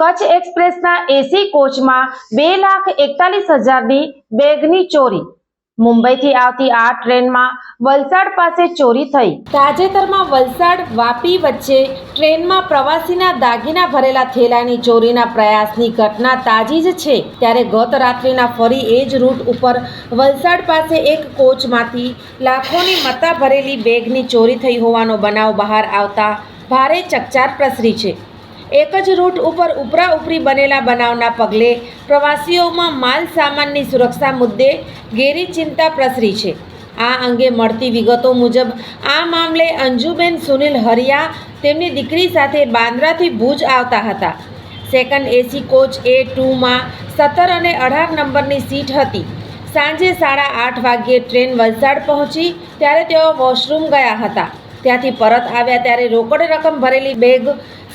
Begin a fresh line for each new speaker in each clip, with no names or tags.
Kutch એક્સપ્રેસના AC કોચમાં બે લાખ એકતાલીસ હજારની બેગની ચોરી. મુંબઈથી આવતી આ ટ્રેનમાં વલસાડ પાસે ચોરી થઈ. તાજેતરમાં વલસાડ વાપી વચ્ચે ટ્રેનમાં પ્રવાસીના દાગીના ભરેલા થેલાની ચોરીના પ્રયાસની ઘટના તાજી જ છે. ત્યારે ગત રાત્રિના ફરી એ જ રૂટ ઉપર વલસાડ પાસે એક કોચમાંથી લાખોની મત્તા ભરેલી બેગની ચોરી થઈ હોવાનો બનાવ બહાર આવતા ભારે ચકચાર પ્રસરી છે. એક જ રૂટ ઉપર ઉપરા ઉપરી બનેલા બનાવના પગલે પ્રવાસીઓમાં માલ સામાનની સુરક્ષા મુદ્દે ઘેરી ચિંતા પ્રસરી છે. આ અંગે મળતી વિગતો મુજબ, આ મામલે અંજુબેન સુનિલ હરિયા તેમની દીકરી સાથે બાંદ્રાથી ભુજ આવતા હતા. સેકન્ડ એસી કોચ એ ટુમાં સત્તર અને અઢાર નંબરની સીટ હતી. સાંજે સાડા આઠ વાગ્યે ટ્રેન વલસાડ પહોંચી, ત્યારે તેઓ વોશરૂમ ગયા હતા. ત્યાંથી પરત આવ્યા ત્યારે રોકડ રકમ ભરેલી બેગ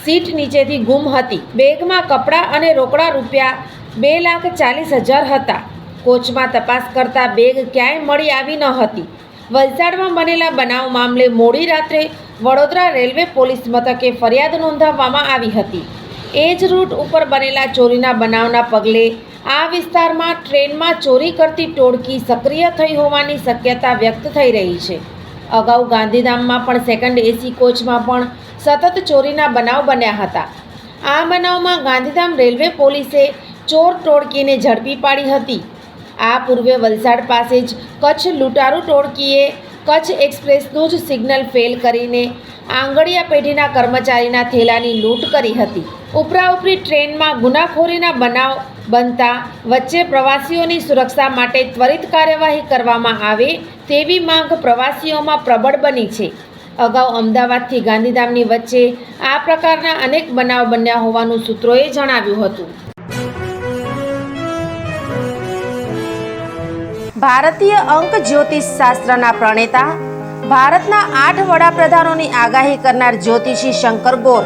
સીટ નીચેથી ગુમ હતી. બેગમાં કપડાં અને રોકડા રૂપિયા બે લાખ ચાલીસ હજાર હતા. કોચમાં તપાસ કરતા બેગ ક્યાંય મળી આવી ન હતી. વલસાડમાં બનેલા બનાવ મામલે મોડી રાત્રે વડોદરા રેલવે પોલીસ મથકે ફરિયાદ નોંધાવવામાં આવી હતી. એ જ રૂટ ઉપર બનેલા ચોરીના બનાવના પગલે આ વિસ્તારમાં ટ્રેનમાં ચોરી કરતી ટોળકી સક્રિય થઈ હોવાની શક્યતા વ્યક્ત થઈ રહી છે. અગાઉ ગાંધીધામમાં પણ સેકન્ડ એસી કોચમાં પણ સતત ચોરીના બનાવ બન્યા હતા. આ બનાવમાં ગાંધીધામ રેલવે પોલીસે ચોર ટોળકીને ઝડપી પાડી હતી. આ પૂર્વે વલસાડ પાસે જ કચ્છ લૂંટારૂ ટોળકીએ કચ્છ એક્સપ્રેસનું જ સિગ્નલ ફેલ કરીને આંગળીયા પેઢીના કર્મચારીના થેલાની લૂંટ કરી હતી. ઉપરા ઉપરી ટ્રેનમાં ગુનાખોરીના બનાવ બનતા વચ્ચે પ્રવાસીઓની સુરક્ષા માટે ત્વરિત કાર્યવાહી કરવામાં આવે તેવી માંગ પ્રવાસીઓમાં પ્રબળ બની છે. અગાઉ અમદાવાદથી ગાંધીધામની વચ્ચે આ પ્રકારના અનેક બનાવ બન્યા હોવાનું સૂત્રોએ જણાવ્યું હતું. ભારતીય અંક જ્યોતિષ શાસ્ત્રના પ્રણેતા, ભારતના આઠ વડાપ્રધાનોની આગાહી કરનાર જ્યોતિષી શંકર ગોર